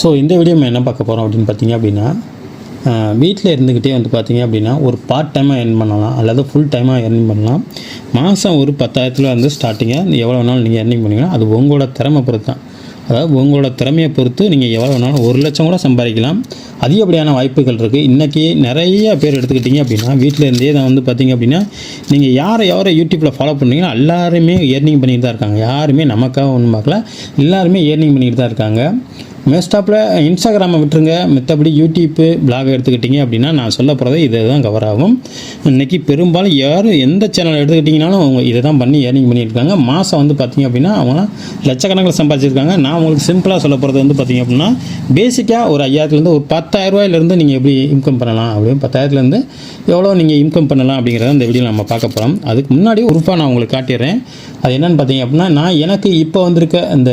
So இந்த video நம்ம என்ன பார்க்க போகிறோம் அப்படின்னு பார்த்தீங்க அப்படின்னா வீட்டில் இருந்துக்கிட்டே வந்து பார்த்தீங்க அப்படின்னா ஒரு பார்ட் டைமாக எர்ன் பண்ணலாம் அல்லது ஃபுல் டைமாக earn பண்ணலாம். மாதம் ஒரு பத்தாயிரத்தில் வந்து ஸ்டார்டிங்காக எவ்வளோ வேணாலும் நீங்கள் எர்னிங் பண்ணிங்கன்னா அது உங்களோட திறமை பொறுத்து தான். அதாவது உங்களோட திறமையை பொறுத்து நீங்கள் எவ்வளோ வேணாலும் ஒரு லட்சம் கூட சம்பாதிக்கலாம். அதிகப்படியான வாய்ப்புகள் இருக்குது இன்றைக்கி நிறைய பேர் எடுத்துக்கிட்டிங்க அப்படின்னா வீட்டில் இருந்தே தான் வந்து பார்த்திங்க அப்படின்னா நீங்கள் யாரை யாரை யூடியூப்பில் ஃபாலோ பண்ணுறீங்களோ எல்லாருமே ஏர்னிங் பண்ணிட்டு தான் இருக்காங்க. யாருமே நமக்காக ஒன்றும் பார்க்கல. எல்லாருமே ஏர்னிங் பண்ணிட்டு தான் இருக்காங்க. மேஸ்டாப்பில் இன்ஸ்டாகிராமை விட்டுருங்க. மற்றபடி யூடியூப்பு பிளாக் எடுத்துக்கிட்டிங்க அப்படின்னா நான் சொல்ல போகிறது இதை தான் கவர் ஆகும். இன்றைக்கி பெரும்பாலும் யார் எந்த சேனல் எடுத்துக்கிட்டிங்கனாலும் அவங்க இதை தான் பண்ணி ஏர்னிங் பண்ணியிருக்காங்க. மாதம் வந்து பார்த்திங்க அப்படின்னா அவங்க லட்சக்கணக்கில் சம்பாதிச்சிருக்காங்க. நான் உங்களுக்கு சிம்பிளாக சொல்ல போகிறது வந்து பார்த்திங்க அப்படின்னா பேசிக்காக ஒரு ஐயாயிரத்துலேருந்து ஒரு பத்தாயிரம் ரூபாயிலேருந்து நீங்கள் எப்படி இன்கம் பண்ணலாம் அப்படின்னு பத்தாயிரத்துலேருந்து எவ்வளோ நீங்கள் இன்கம் பண்ணலாம் அப்படிங்கிறத இந்த வீடியோ நம்ம பார்க்க போகிறோம் அதுக்கு முன்னாடி உறுப்பாக நான் உங்களுக்கு காட்டிடுறேன். அது என்னென்னு பார்த்தீங்க அப்படின்னா நான் எனக்கு இப்போ வந்திருக்க அந்த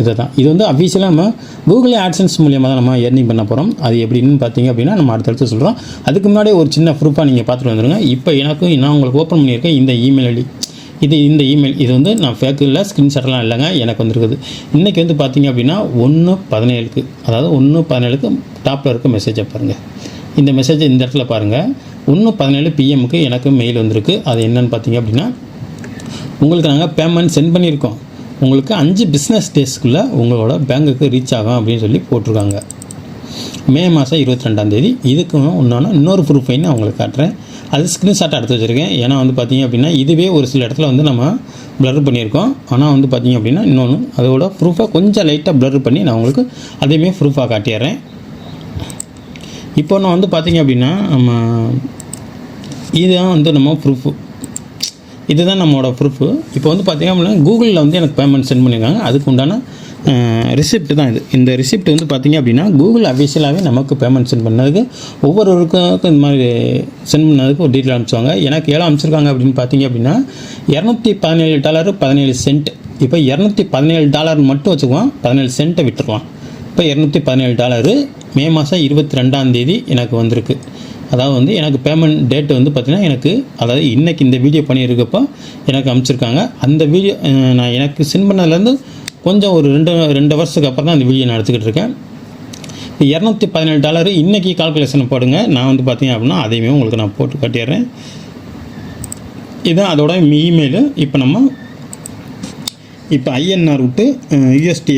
இதை தான் இது வந்து அஃபீஷியலாக நம்ம கூகுள் ஆட்சன்ஸ் மூலியமாக தான் நம்ம ஏர்னிங் பண்ண போகிறோம் அது எப்படின்னு பார்த்தீங்க அப்படின்னா நம்ம அடுத்தடுத்து சொல்கிறோம் அதுக்கு முன்னாடி ஒரு சின்ன ப்ரூஃபாக நீங்கள் பார்த்துட்டு வந்துருங்க. இப்போ எனக்கும் நான் உங்களுக்கு ஓப்பன் பண்ணியிருக்கேன். இந்த இமெயில் ஐடி. இது இந்த இமெயில் இது வந்து நான் ஃபேக்கு இல்லை ஸ்க்ரீன்ஷாட்லாம் இல்லைங்க. எனக்கு வந்திருக்குது. இன்றைக்கி வந்து பார்த்தீங்க அப்படின்னா ஒன்று பதினேழுக்கு அதாவது ஒன்று பதினேழுக்கு டாப்பில் இருக்க மெசேஜை பாருங்கள் இந்த மெசேஜை இந்த இடத்துல பாருங்கள் ஒன்று பதினேழு பிஎம்க்கு எனக்கு மெயில் வந்திருக்கு. அது என்னன்னு பார்த்தீங்க அப்படின்னா உங்களுக்கு நாங்கள் பேமெண்ட் சென்ட் பண்ணியிருக்கோம். உங்களுக்கு அஞ்சு பிஸ்னஸ் டேஸ்க்குள்ளே உங்களோட பேங்குக்கு ரீச் ஆகும் அப்படின்னு சொல்லி போட்டிருக்காங்க. மே மாதம் இருபத்தி ரெண்டாந்தேதி இதுக்கு ஒன்றான இன்னொரு ப்ரூஃபை நான் உங்களுக்கு காட்டுறேன். அது ஸ்க்ரீன்ஷாட் எடுத்து வச்சுருக்கேன். ஏன்னா வந்து பார்த்தீங்க அப்படின்னா இதுவே ஒரு சில இடத்துல வந்து நம்ம ப்ளர் பண்ணியிருக்கோம். ஆனால் வந்து பார்த்தீங்க அப்படின்னா இன்னொன்று அதோட ப்ரூஃபை கொஞ்சம் லைட்டாக ப்ளர் பண்ணி நான் உங்களுக்கு அதையுமே ப்ரூஃபாக காட்டிடுறேன். இப்போ நான் வந்து பார்த்தீங்க அப்படின்னா நம்ம இதுதான் வந்து நம்ம ப்ரூஃபு இதுதான் நம்மளோட ப்ரூஃபு இப்போ வந்து பார்த்தீங்க அப்படின்னா கூகுளில் வந்து எனக்கு பேமெண்ட் சென்ட் பண்ணியிருக்காங்க அதுக்கு உண்டான ரிசிப்ட் தான் இது. இந்த ரிசிப்ட் வந்து பார்த்தீங்க அப்படின்னா கூகுள் அஃபிஷியலாகவே நமக்கு பேமெண்ட் சென்ட் பண்ணதுக்கு ஒவ்வொருவருக்கும் இந்த மாதிரி சென்ட் பண்ணதுக்கு ஒரு டீட்டெயில் அனுப்பிச்சுவாங்க. எனக்கு ஏழு அனுப்பிச்சிருக்காங்க அப்படின்னு பார்த்தீங்க அப்படின்னா இரநூத்தி பதினேழு டாலர் பதினேழு சென்ட் இப்போ இரநூத்தி பதினேழு டாலர் மட்டும் வச்சுக்குவோம் பதினேழு சென்ட்டை விட்டுருவான். இப்போ இரநூத்தி பதினேழு டாலரு மே மாதம் இருபத்தி ரெண்டாம் தேதி எனக்கு வந்திருக்கு. அதாவது வந்து எனக்கு பேமெண்ட் டேட் வந்து பார்த்திங்கன்னா எனக்கு அதாவது இன்றைக்கி இந்த வீடியோ பண்ணியிருக்கப்போ எனக்கு அனுப்பிச்சிருக்காங்க அந்த வீடியோ நான் எனக்கு சென்ட் பண்ணதுலேருந்து கொஞ்சம் ஒரு ரெண்டு ரெண்டு வருஷத்துக்கு அப்புறம் தான் அந்த வீடியோ நான் எடுத்துக்கிட்டு இருக்கேன். இரநூத்தி பதினேழு டாலர் இன்றைக்கி கால்குலேஷன் போடுங்க. நான் வந்து பார்த்தீங்க அப்படின்னா அதையுமே உங்களுக்கு நான் போட்டு காட்டிடுறேன். இதுதான் அதோட இமெயிலு இப்போ நம்ம இப்போ ஐஎன்ஆர் விட்டு யூஎஸ்டி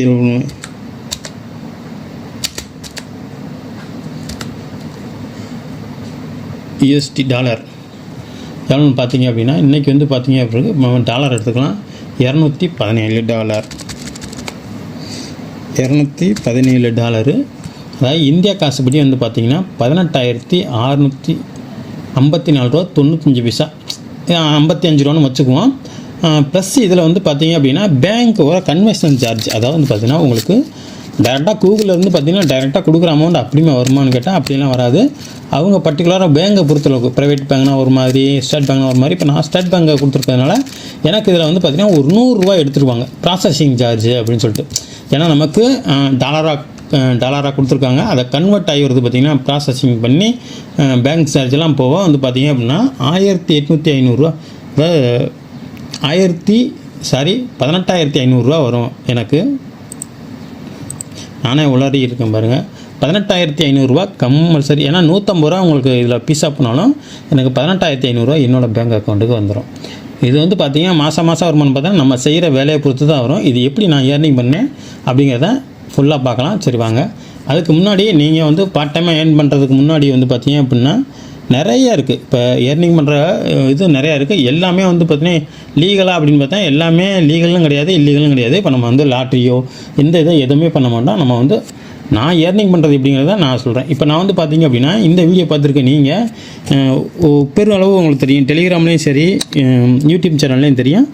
யூஎஸ்டி டாலர் எவ்வளோன்னு பார்த்தீங்க அப்படின்னா இன்றைக்கி வந்து பார்த்தீங்க அப்படின்னா டாலர் எடுத்துக்கலாம். இரநூத்தி பதினேழு டாலர் இரநூத்தி பதினேழு டாலரு அதாவது இந்தியா காசுபடி வந்து பார்த்தீங்கன்னா பதினெட்டாயிரத்தி அறநூற்றி ஐம்பத்தி நாலு ரூபா தொண்ணூத்தஞ்சு பைசா. ஐம்பத்தி அஞ்சு ரூபான்னு வச்சுக்குவோம். ப்ளஸ் இதில் வந்து பார்த்தீங்க அப்படின்னா பேங்க்கோட கன்வெர்ஷன் சார்ஜ் அதாவது வந்து பார்த்தீங்கன்னா உங்களுக்கு டேரெக்டாக கூகுளில் இருந்து பார்த்தீங்கன்னா டேரெக்டாக கொடுக்குற அமௌண்ட் அப்படியுமே வருமானு கேட்டால் அப்படிலாம் வராது. அவங்க பர்டிகுலராக பேங்கை பொறுத்தளவுக்கு ப்ரைவேட் பேங்க்னா ஒரு மாதிரி ஸ்டேட் பேங்க்னா ஒரு மாதிரி. இப்போ நான் ஸ்டேட் பேங்கை கொடுத்துருக்கறதுனால எனக்கு இதில் வந்து பார்த்திங்கன்னா ஒரு நூறுரூவா எடுத்துருவாங்க. ப்ராசஸிங் சார்ஜ் அப்படின்னு சொல்லிட்டு. ஏன்னா நமக்கு டாலராக டாலராக கொடுத்துருக்காங்க. அதை கன்வெர்ட் ஆகி வருது பார்த்திங்கன்னா ப்ராசஸிங் பண்ணி பேங்க் சார்ஜ்லாம் போக வந்து பார்த்திங்க அப்படின்னா ஆயிரத்தி எட்நூற்றி ஐநூறுரூவா அதாவது ஆயிரத்தி சாரி பதினெட்டாயிரத்தி ஐநூறுரூவா வரும் எனக்கு. நானே உளறி இருக்கேன் பாருங்கள் பதினெட்டாயிரத்தி ஐநூறுரூவா கம்பல்சரி. ஏன்னா நூற்றம்பது ரூபா உங்களுக்கு இதில் பீஸா பண்ணாலும் எனக்கு பதினெட்டாயிரத்தி ஐநூறுரூவா என்னோட பேங்க் அக்கௌண்ட்டுக்கு வந்துடும் இது வந்து பார்த்தீங்கன்னா மாதம் மாதம் வருமானம் பார்த்தா நம்ம செய்கிற வேலையை பொறுத்து தான் வரும். இது எப்படி நான் ஏர்னிங் பண்ணேன் அப்படிங்கிறத ஃபுல்லாக பார்க்கலாம். சரி வாங்க. அதுக்கு முன்னாடி நீங்கள் வந்து பார்ட் டைமாக ஏர்ன் பண்ணுறதுக்கு முன்னாடி வந்து பார்த்தீங்க அப்படின்னா நிறைய இருக்குது இப்போ ஏர்னிங் பண்ணுற இது நிறையா இருக்குது எல்லாமே வந்து பார்த்தீங்கன்னா லீகலாக அப்படின்னு பார்த்தா எல்லாமே லீகலும் கிடையாது இல்லீகலும் கிடையாது. இப்போ நம்ம வந்து லாட்ரியோ எந்த இதை எதுவுமே பண்ண மாட்டோம். நம்ம வந்து நான் ஏர்னிங் பண்ணுறது எப்படிங்கிறத நான் சொல்கிறேன் இப்போ நான் வந்து பார்த்தீங்க அப்படின்னா இந்த வீடியோ பார்த்துருக்க நீங்கள் பெருளவு உங்களுக்கு தெரியும். டெலிகிராம்லேயும் சரி யூடியூப் சேனல்லையும் தெரியும்.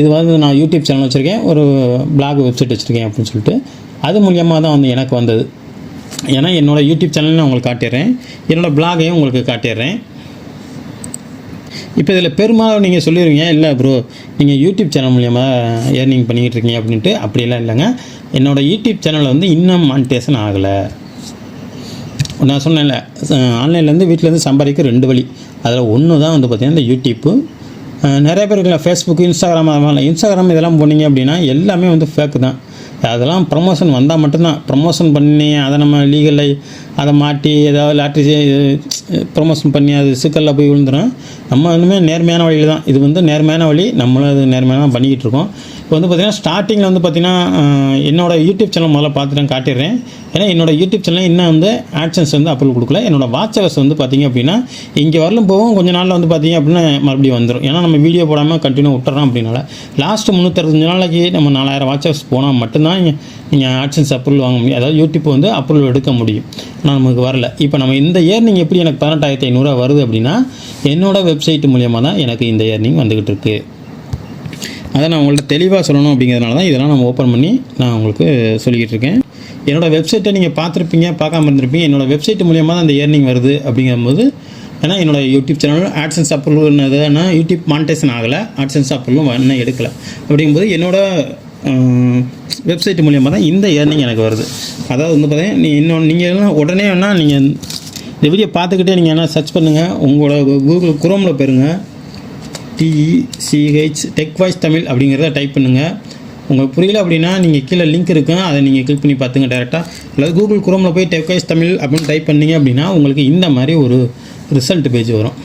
இது வந்து நான் யூடியூப் சேனல் வச்சுருக்கேன். ஒரு பிளாக் வெப்சைட் வச்சுருக்கேன் அப்படின்னு சொல்லிட்டு. அது மூலியமாக தான் வந்து எனக்கு வந்தது. ஏன்னா என்னோடய யூடியூப் சேனல் நான் உங்களுக்கு காட்டிடுறேன். என்னோடய பிளாகையும் உங்களுக்கு காட்டிடுறேன். இப்போ இதில் பெரும்பாலும் நீங்கள் சொல்லிடுவீங்க இல்லை ப்ரோ நீங்கள் யூடியூப் சேனல் மூலியமாக ஏர்னிங் பண்ணிக்கிட்டு இருக்கீங்க அப்படின்ட்டு. அப்படியெல்லாம் இல்லைங்க. என்னோடய யூடியூப் சேனல் வந்து இன்னும் மானிட்டேஷன் ஆகலை. நான் சொன்னேன்ல ஆன்லைன்லேருந்து வீட்டிலேருந்து சம்பாதிக்க ரெண்டு வழி. அதில் ஒன்று தான் வந்து பார்த்திங்கன்னா இந்த யூடியூப்பு நிறைய பேர் இருக்கலாம் ஃபேஸ்புக் இன்ஸ்டாகிராம் இன்ஸ்டாகிராம் இதெல்லாம் போனீங்க அப்படின்னா எல்லாமே வந்து ஃபேக்கு தான். அதெல்லாம் ப்ரமோஷன் வந்தால் மட்டும்தான். ப்ரமோஷன் பண்ணி அதை நம்ம லீகலை அதை மாட்டி ஏதாவது லாட்ரி ப்ரமோஷன் பண்ணி அது சிக்கலில் போய் விழுந்துடும் நம்ம இன்னுமே நேர்மையான வழியில் தான். இது வந்து நேர்மையான வழி. நம்மளும் அது நேர்மையான தான் பண்ணிக்கிட்டு இருக்கோம். இப்போ வந்து பார்த்திங்கன்னா ஸ்டார்டிங்கில் வந்து பார்த்திங்கன்னா என்னோடய யூடியூப் சேனல் முதல்ல பார்த்துட்டு காட்டிடுறேன். ஏன்னா என்னோடய யூடியூப் சேனல் இன்னும் வந்து ஆட்சன்ஸ் வந்து அப்ரூவல் கொடுக்கல. என்னோடய வாட்சவர்ஸ் வந்து பார்த்திங்க அப்படின்னா இங்கே வரலும் போகும். கொஞ்ச நாளில் வந்து பார்த்திங்க அப்படின்னா மறுபடியும் வந்துடும் ஏன்னா நம்ம வீடியோ போடாமல் கண்டினியூ விட்டுறோம் அப்படின்னால. லாஸ்ட்டு முந்நூற்றஞ்சு நாளைக்கு நம்ம நாலாயிரம் வாட்சவர்ஸ் போனால் மட்டும்தான் இங்கே நீங்கள் ஆட்சன்ஸ் அப்ரூவல் வாங்க முடியும். அதாவது யூடியூப் வந்து அப்ரூவல் எடுக்க முடியும். ஆனால் நமக்கு வரல. இப்போ நம்ம இந்த இயர்னிங் எப்படி எனக்கு பதினெட்டாயிரத்தி ஐநூறுரூவா வருது அப்படின்னா என்னோடய வெப்சைட் மூலியமாக தான் எனக்கு இந்த இயர்னிங் வந்துக்கிட்டு இருக்குது அதை நான் உங்கள்கிட்ட தெளிவாக சொல்லணும் அப்படிங்கிறதுனால தான் இதெல்லாம் நம்ம ஓப்பன் பண்ணி நான் உங்களுக்கு சொல்லிக்கிட்டு இருக்கேன். என்னோட வெப்சைட்டை நீங்கள் பார்த்துருப்பீங்க பார்க்காம இருந்திருப்பீங்க. என்னோட வெப்சைட் மூலியமாக தான் அந்த ஏர்னிங் வருது அப்படிங்கும்போது ஏன்னா என்னோடய யூடியூப் சேனல் ஆட்சன்ஸ் அப்ரூவல்னதுன்னா யூடியூப் மானிட்டேஷன் ஆகலை ஆட்சன்ஸ் அப்ரூவலும் இன்னும் எடுக்கலை. அப்படிங்கும்போது என்னோடய வெப்சைட் மூலியமாக தான் இந்த ஏர்னிங் எனக்கு வருது. அதாவது வந்து பார்த்தீங்கன்னா நீ இன்னொன்று நீங்கள் எல்லாம் உடனே வேணால் நீங்கள் இந்த வீடியோ பார்த்துக்கிட்டே நீங்கள் என்ன சர்ச் பண்ணுங்கள் உங்களோட கூகுள் குரோமில் போயிருங்க. டிஇசிஹெச் டெக் வாய்ஸ் தமிழ் அப்படிங்கிறத டைப் பண்ணுங்கள் உங்களுக்கு புரியல அப்படின்னா நீங்கள் கீழே லிங்க் இருக்கும் அதை நீங்கள் கிளிக் பண்ணி பார்த்துங்க டேரெக்டாக அல்லது கூகுள் குரோமில் போய் டெக் வாய்ஸ் தமிழ் அப்படின்னு டைப் பண்ணீங்க அப்படின்னா உங்களுக்கு இந்த மாதிரி ஒரு ரிசல்ட் பேஜ் வரும்.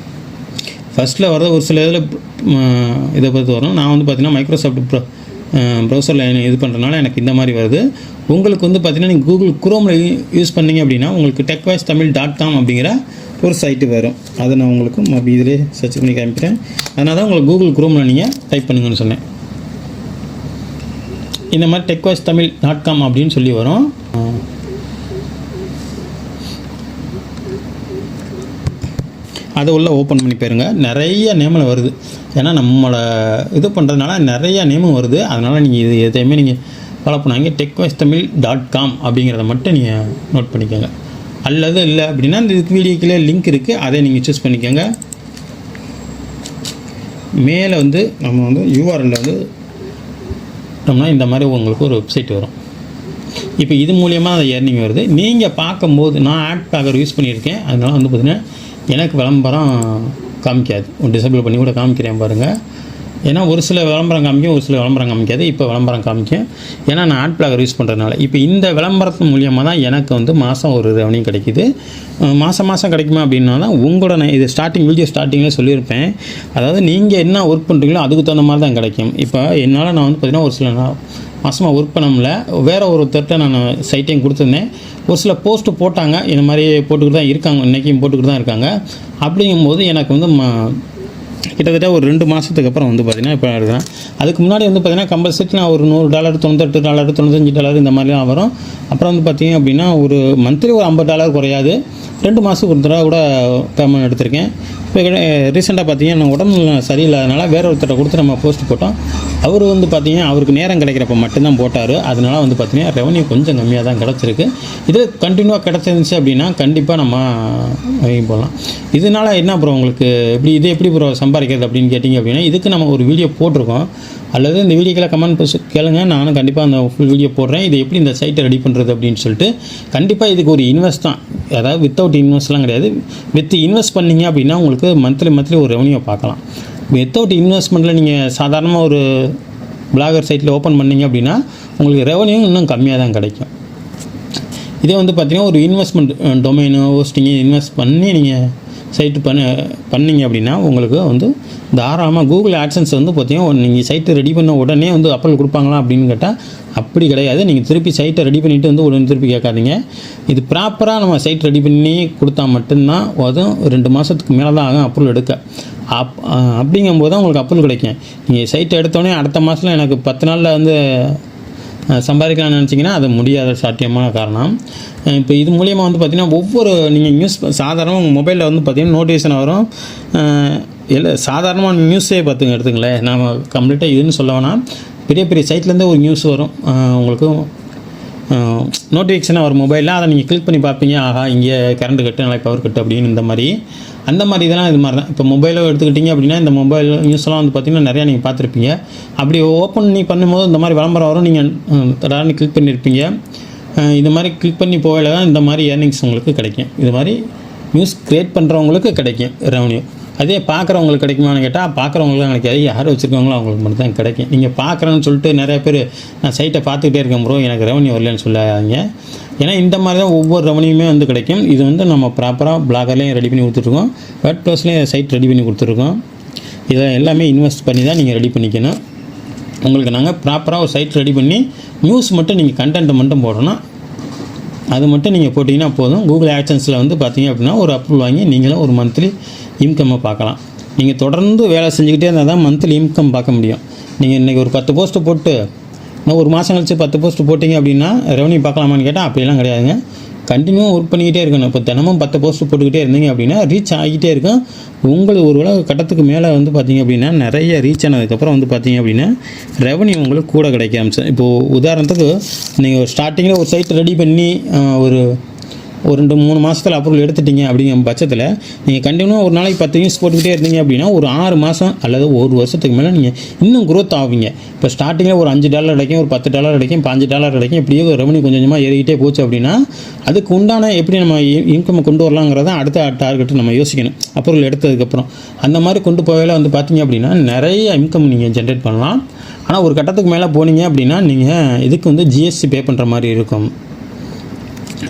ஃபஸ்ட்டில் வர ஒரு சில இதில் இதை பற்றி வரும். நான் வந்து பார்த்தீங்கன்னா மைக்ரோசாஃப்ட் ப்ரோ ப்ரௌசரில் இது பண்ணுறதுனால எனக்கு இந்த மாதிரி வருது. உங்களுக்கு வந்து பார்த்திங்கன்னா நீங்கள் கூகுள் குரோமில் யூஸ் பண்ணீங்க அப்படின்னா உங்களுக்கு tech voice Tamil dot com அப்படிங்கிற ஒரு சைட்டு வரும். அதை நான் உங்களுக்கு மறுபடியும் இதிலே சர்ச் பண்ணி காமிக்கிறேன். அதனால தான் உங்களுக்கு கூகுள் குரோமில் நீங்கள் டைப் பண்ணுங்கன்னு சொன்னேன். இந்த மாதிரி tech voice Tamil dot com அப்படின்னு சொல்லி வரும். அதை உள்ளே ஓப்பன் பண்ணி போயிருங்க. நிறைய நேமில் வருது. ஏன்னா நம்மளை இது பண்ணுறதுனால நிறைய நேமும் வருது. அதனால் நீங்கள் இது எதையுமே நீங்கள் ஃபாலோ பண்ணாங்க டெக்வைஸ் தமிழ் டாட் காம் அப்படிங்கிறத மட்டும் நீங்கள் நோட் பண்ணிக்கோங்க. அல்லது இல்லை அப்படின்னா இந்த இதுக்கு வீடியோக்கிலே லிங்க் இருக்குது அதை நீங்கள் சூஸ் பண்ணிக்கோங்க. மேலே வந்து நம்ம வந்து யூஆர்எல் வந்து நம்மனா இந்த மாதிரி உங்களுக்கு ஒரு வெப்சைட் வரும். இப்போ இது மூலியமாக அந்த ஏர்னிங் வருது. நீங்கள் பார்க்கும்போது நான் ஆட் பேக்கர் யூஸ் பண்ணியிருக்கேன். அதனால் வந்து பார்த்திங்கன்னா எனக்கு விளம்பரம் காமிக்காது. டிசபிள் பண்ணி கூட காமிக்கிறேன் பாருங்கள் ஏன்னா ஒரு சில விளம்பரம் காமிக்கும் ஒரு சில விளம்பரம் காமிக்காது இப்போ விளம்பரம் காமிக்கும். ஏன்னா நான் ஆட் பிளாகர் யூஸ் பண்ணுறதுனால இப்போ இந்த விளம்பரத்து மூலியமாக தான் எனக்கு வந்து மாதம் ஒரு ரெவன்யூ கிடைக்குது. மாதம் மாதம் கிடைக்குமா அப்படின்னா தான் உங்களோட நான் இது ஸ்டார்டிங் வீடியோ ஸ்டார்டிங்கில் சொல்லியிருப்பேன். அதாவது நீங்கள் என்ன ஒர்க் பண்ணுறீங்களோ அதுக்கு தகுந்த மாதிரி தான் கிடைக்கும். இப்போ என்னால் நான் வந்து பார்த்திங்கன்னா ஒரு சில நாள் மாதமாக ஒர்க் பண்ண முடியல. வேறு ஒருத்தர்கிட்ட நான் சைட்டையும் கொடுத்துருந்தேன். ஒரு சில போஸ்ட்டு போட்டாங்க. இந்த மாதிரி போட்டுக்கிட்டு தான் இருக்காங்க. இன்றைக்கும் போட்டுக்கிட்டு தான் இருக்காங்க. அப்படிங்கும்போது எனக்கு வந்து ம கிட்டத்தட்ட ஒரு ரெண்டு மாதத்துக்கு அப்புறம் வந்து பார்த்திங்கன்னா இப்போ இருக்கிறேன் அதுக்கு முன்னாடி வந்து பார்த்திங்கன்னா கம்பல்சரி நான் ஒரு நூறு டாலர் தொண்ணூத்தெட்டு டாலர் தொண்ணூத்தஞ்சு டாலர் இந்த மாதிரிலாம் வரும். அப்புறம் வந்து பார்த்திங்க அப்படின்னா ஒரு மந்த்லி ஒரு ஐம்பது டாலர் குறையாது. ரெண்டு மாதத்துக்கு ஒரு தடவை கூட பேமெண்ட் எடுத்திருக்கேன். இப்போ ரீசெண்டாக பார்த்தீங்கன்னா நான் உடம்பு சரியில்லாதனால வேற ஒருத்தரை கொடுத்து நம்ம போஸ்ட் போட்டோம். அவர் வந்து பார்த்தீங்கன்னா அவருக்கு நேரம் கிடைக்கிறப்ப மட்டும்தான் போட்டார். அதனால வந்து பார்த்தீங்கன்னா ரெவன்யூ கொஞ்சம் கம்மியாக தான் கிடச்சிருக்கு. இது கண்டினியூவாக கிடச்சிருந்துச்சு அப்படின்னா கண்டிப்பாக நம்ம வாங்கி போடலாம். இதனால என்ன ப்ரோ உங்களுக்கு எப்படி இது எப்படி ப்ரோ சம்பாதிக்கிறது அப்படின்னு கேட்டிங்க அப்படின்னா இதுக்கு நம்ம ஒரு வீடியோ போட்டிருக்கோம். அல்லது இந்த வீடியோக்கெலாம் கமெண்ட் பண்ணி கேளுங்க. நானும் கண்டிப்பாக அந்த ஃபுல் வீடியோ போடுறேன். இது எப்படி இந்த சைட்டை ரெடி பண்ணுறது அப்படின்னு சொல்லிட்டு கண்டிப்பாக இதுக்கு ஒரு இன்வெஸ்ட் தான். அதாவது வித்தவுட் இன்வெஸ்ட்லாம் கிடையாது. வித் இன்வெஸ்ட் பண்ணீங்க அப்படின்னா உங்களுக்கு மந்த்லி மந்த்லி ஒரு ரெவன்யூ பார்க்கலாம். வித்தவுட் இன்வெஸ்ட்மெண்ட்டில் நீங்கள் சாதாரணமாக ஒரு பிளாகர் சைட்டில் ஓப்பன் பண்ணீங்க அப்படின்னா உங்களுக்கு ரெவன்யூ இன்னும் கம்மியாக தான் கிடைக்கும். இதே வந்து பார்த்திங்கன்னா ஒரு இன்வெஸ்ட்மெண்ட் டொமைனு ஹோஸ்டிங்கு இன்வெஸ்ட் பண்ணி நீங்கள் சைட்டு பண்ண பண்ணீங்க அப்படின்னா உங்களுக்கு வந்து தாராளமாக கூகுள் ஆட்சன்ஸ் வந்து பார்த்தீங்கன்னா நீங்கள் சைட்டை ரெடி பண்ண உடனே வந்து அப்பல் கொடுப்பாங்களா அப்படின்னு கேட்டால் அப்படி கிடையாது. நீங்கள் திருப்பி சைட்டை ரெடி பண்ணிவிட்டு வந்து உடனே திருப்பி கேட்காதீங்க. இது ப்ராப்பராக நம்ம சைட் ரெடி பண்ணி கொடுத்தா மட்டும்தான் அதுவும் ரெண்டு மாதத்துக்கு மேலே தான் ஆகும் அப்ரூவல் எடுக்க. அப் அப்படிங்கும்போது தான் உங்களுக்கு அப்ரூவல் கிடைக்கும். நீங்கள் சைட்டை எடுத்தோடனே அடுத்த மாதம் எனக்கு பத்து நாளில் வந்து சம்பாதிக்கலாம்னு நினச்சிங்கன்னா அது முடியாத சாத்தியமான காரணம். இப்போ இது மூலியமாக வந்து பார்த்திங்கன்னா ஒவ்வொரு நீங்கள் நியூஸ் சாதாரணமாக உங்கள் மொபைலில் வந்து பார்த்திங்கன்னா நோட்டிஃபிகேஷன் வரும். இல்லை சாதாரணமாக நியூஸே பார்த்துங்க எடுத்துங்களேன். நாம் கம்ப்ளீட்டாக இதுன்னு சொல்ல வேணாம். பெரிய பெரிய சைட்லேருந்தே ஒரு நியூஸ் வரும். உங்களுக்கு நோட்டிஃபிகேஷனாக ஒரு மொபைலில் அதை நீங்கள் கிளிக் பண்ணி பார்ப்பீங்க. ஆஹா இங்கே கரண்ட் கட்டு நாளைக்கு பவர் கட்டு அப்படின்னு இந்த மாதிரி. அந்த மாதிரி இதெல்லாம் இது மாதிரி தான் இப்போ மொபைலை எடுத்துக்கிட்டிங்க அப்படின்னா இந்த மொபைல் நியூஸ்லாம் வந்து பார்த்திங்கன்னா நிறையா நீங்கள் பார்த்துருப்பீங்க. அப்படி ஓப்பன் நீ பண்ணும்போது இந்த மாதிரி விளம்பரம் வரும் நீங்கள் தடான்னு கிளிக் பண்ணியிருப்பீங்க இது இந்த மாதிரி கிளிக் பண்ணி போகல தான் இந்த மாதிரி ஏர்னிங்ஸ் உங்களுக்கு கிடைக்கும். இது மாதிரி நியூஸ் க்ரியேட் பண்ணுறவங்களுக்கு கிடைக்கும் ரெவன்யூ அதே பார்க்குறவங்களுக்கு கிடைக்குமான்னு கேட்டால் பார்க்குறவங்களுக்கு கிடைக்காது. யார் வச்சுருக்காங்களோ அவங்களுக்கு மட்டும் தான் கிடைக்கும். நீங்கள் பார்க்குறேன்னு சொல்லிட்டு நிறைய பேர் நான் சைட்டை பார்த்துக்கிட்டே இருக்கேன் ப்ரோ எனக்கு ரெவன்யூ வரலன்னு சொல்லாதீங்க. ஏன்னா இந்த மாதிரி தான் ஒவ்வொரு ரெவன்யூமே வந்து கிடைக்கும். இது வந்து நம்ம ப்ராப்பராக பிளாகர்லேயும் ரெடி பண்ணி கொடுத்துருக்கோம். வெட் ப்ளஸ்லேயும் சைட் ரெடி பண்ணி கொடுத்துருக்கோம். இதை எல்லாமே இன்வெஸ்ட் பண்ணி தான் நீங்கள் ரெடி பண்ணிக்கணும். உங்களுக்கு நாங்கள் ப்ராப்பராக ஒரு சைட் ரெடி பண்ணி நியூஸ் மட்டும் நீங்கள் கண்டென்ட்டை மட்டும் போடணும். அது மட்டும் நீங்கள் போட்டிங்கன்னா போதும். கூகுள் ஆக்ஷன்ஸில் வந்து பார்த்தீங்க அப்படின்னா ஒரு அப்ரூவல் வாங்கி நீங்களும் ஒரு மந்த்லி இன்கம்மை பார்க்கலாம். நீங்கள் தொடர்ந்து வேலை செஞ்சுக்கிட்டே இருந்தால் தான் மந்த்லி இன்கம் பார்க்க முடியும். நீங்கள் இன்றைக்கி ஒரு பத்து போஸ்ட்டு போட்டு இன்னும் ஒரு மாதம் கழிச்சு பத்து போஸ்ட் போட்டிங்க அப்படின்னா ரெவன்யூ பார்க்கலாமான்னு கேட்டால் அப்படிலாம் கிடையாதுங்க. கண்டினியூவாக ஒர்க் பண்ணிக்கிட்டே இருக்கணும். இப்போ தினமும் பத்து போஸ்ட் போட்டுக்கிட்டே இருந்தீங்க அப்படின்னா ரீச் ஆகிட்டே இருக்கும். உங்களுக்கு ஒரு உலக கட்டத்துக்கு மேலே வந்து பார்த்தீங்க அப்படின்னா நிறைய ரீச் ஆனதுக்கப்புறம் வந்து பார்த்தீங்க அப்படின்னா ரெவன்யூ உங்களுக்கு கூட கிடைக்க ஆரம்பிச்சு இப்போது உதாரணத்துக்கு நீங்கள் ஸ்டார்டிங்கில் ஒரு சைட் ரெடி பண்ணி ஒரு ஒரு ரெண்டு மூணு மாதத்தில் அப்ரூவல் எடுத்துட்டீங்க அப்படிங்கிற பட்சத்தில் நீங்கள் கண்டினியூ ஒரு நாளைக்கு பத்து நியூஸ் போட்டுக்கிட்டே இருந்தீங்க அப்படின்னா ஒரு ஆறு மாதம் அல்லது ஒரு வருஷத்துக்கு மேலே நீங்கள் இன்னும் க்ரோத் ஆவீங்க. இப்போ ஸ்டார்டிங்கில் ஒரு அஞ்சு டாலர் கிடைக்கும் ஒரு பத்து டாலர் கிடைக்கும் பாஞ்சு டாலர் கிடைக்கும் இப்படியே ரெவன்யூ கொஞ்சம் கொஞ்சமாக ஏறிக்கிட்டே போச்சு அப்படின்னா அதுக்கு உண்டான எப்படி நம்ம இன்கம் கொண்டு வரலாங்கிறத அடுத்த டார்கெட்டு நம்ம யோசிக்கணும். அப்ரூவல் எடுத்ததுக்கப்புறம். அந்த மாதிரி கொண்டு போகல வந்து பார்த்தீங்க அப்படின்னா நிறைய இன்கம் நீங்கள் ஜென்ரேட் பண்ணலாம். ஆனால் ஒரு கட்டத்துக்கு மேலே போனீங்க அப்படின்னா நீங்கள் இதுக்கு வந்து ஜிஎஸ்டி பே பண்ணுற மாதிரி இருக்கும்.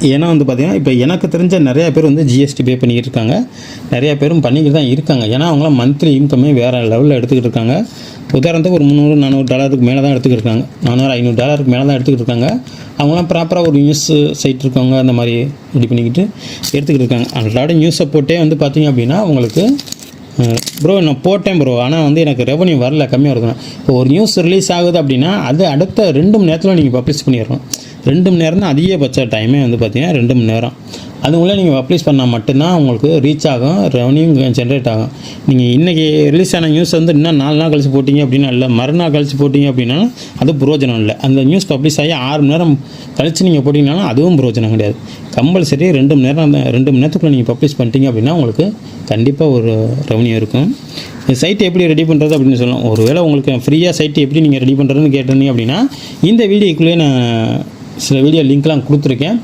ஏன்னா வந்து பார்த்தீங்கன்னா இப்போ எனக்கு தெரிஞ்ச நிறையா பேர் வந்து ஜிஎஸ்டி பே பண்ணிக்கிட்டு இருக்காங்க நிறையா பேரும் பண்ணிக்கிட்டு தான் இருக்காங்க. ஏன்னா அவங்களாம் மந்த்லி இன்கமே வேறு லெவலில் எடுத்துக்கிட்டு இருக்காங்க உதாரணத்துக்கு ஒரு முந்நூறு நானூறு டாலருக்கு மேலே தான் எடுத்துக்கிட்டு இருக்காங்க நானூறு ஐநூறு டாலருக்கு மேலே தான் எடுத்துக்கிட்டு இருக்காங்க அவங்களாம் ப்ராப்பராக ஒரு நியூஸ் சைட் இருக்கவங்க அந்த மாதிரி ரெடி பண்ணிக்கிட்டு எடுத்துக்கிட்டு இருக்காங்க அன்றாட நியூஸை போட்டே வந்து பார்த்திங்க அப்படின்னா உங்களுக்கு ப்ரோ நான் போட்டேன் ப்ரோ ஆனால் வந்து எனக்கு ரெவன்யூ வரல கம்மியாக இருக்கணும் இப்போ ஒரு நியூஸ் ரிலீஸ் ஆகுது அப்படின்னா அது அடுத்த ரெண்டு மணி நேரத்தில் நீங்கள் பப்ளிஷ் பண்ணிடணும். ரெண்டு மணி நேரம் தான் அதிகபட்ச டைமே வந்து பார்த்திங்கன்னா ரெண்டு மணி நேரம். அதுக்குள்ளே நீங்கள் பப்ளிஷ் பண்ணால் மட்டும்தான் உங்களுக்கு ரீச் ஆகும் ரெவன்யூ ஜென்ரேட் ஆகும். நீங்கள் இன்றைக்கி ரிலீஸ் ஆன நியூஸ் வந்து இன்னும் நாலு நாள் கழிச்சு போட்டிங்க அப்படின்னா இல்லை மறுநாள் கழிச்சு போட்டிங்க அப்படின்னா அது புரோஜனம் இல்லை. அந்த நியூஸ் பப்ளிஷ் ஆகி ஆறு மணி நேரம் கழிச்சு நீங்கள் போட்டிங்கனாலும் அதுவும் புரோஜனம் கிடையாது. கம்பல்சரி ரெண்டு மணி நேரம் அந்த ரெண்டு மணி நேரத்துக்குள்ளே நீங்கள் பப்ளிஷ் பண்ணிட்டீங்க அப்படின்னா உங்களுக்கு கண்டிப்பாக ஒரு ரெவன்யூ இருக்கும். இந்த சைட் எப்படி ரெடி பண்ணுறது அப்படின்னு சொல்லலாம். ஒருவேளை உங்களுக்கு ஃப்ரீயாக சைட் எப்படி நீங்கள் ரெடி பண்ணுறதுன்னு கேட்டிருந்தீங்க அப்படின்னா இந்த வீடியோக்குள்ளேயே நான் சில வீடியோ லிங்க்லாம் கொடுத்துருக்கேன்.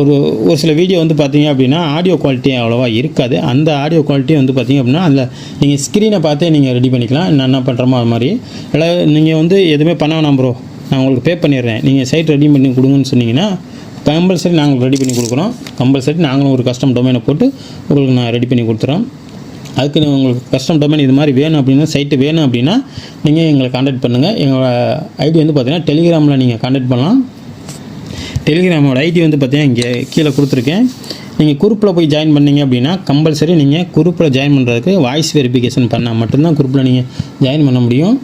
ஒரு ஒரு சில வீடியோ வந்து பார்த்தீங்க அப்படின்னா ஆடியோ குவாலிட்டி அவ்வளோவா இருக்காது. அந்த ஆடியோ குவாலிட்டி வந்து பார்த்தீங்க அப்படின்னா அதில் நீங்கள் ஸ்க்ரீனை பார்த்தே நீங்கள் ரெடி பண்ணிக்கலாம். நான் என்ன பண்ணுறோமோ அது மாதிரி. இல்லை நீங்கள் வந்து எதுவுமே பண்ண வேணாம் ப்ரோ நான் உங்களுக்கு பே பண்ணிடுறேன். நீங்கள் சைட் ரெடி பண்ணி கொடுங்கன்னு சொன்னீங்கன்னா கம்பல்சரி நாங்கள் ரெடி பண்ணி கொடுக்குறோம். கம்பல்சரி நாங்களும் ஒரு கஸ்டம் டொமைனை போட்டு உங்களுக்கு நான் ரெடி பண்ணி கொடுத்துறோம். அதுக்கு நீங்கள் உங்களுக்கு கஸ்டம் டொமைன் இது மாதிரி வேணும் அப்படின்னா சைட்டு வேணும் அப்படின்னா நீங்கள் எங்களை காண்டாக்ட் பண்ணுங்கள் எங்களோட ஐடி வந்து பார்த்தீங்கன்னா டெலிகிராமில் நீங்கள் காண்டாக்ட் பண்ணலாம். டெலிகிராமோட ஐடி வந்து பார்த்தீங்கன்னா இங்கே கீழே கொடுத்துருக்கேன். நீங்கள் குரூப்பில் போய் ஜாயின் பண்ணீங்க அப்படின்னா கம்பல்சரி நீங்கள் குரூப்பில் ஜாயின் பண்ணுறதுக்கு வாய்ஸ் வெரிஃபிகேஷன் பண்ணால் மட்டும்தான் குரூப்பில் நீங்கள் ஜாயின் பண்ண முடியும்.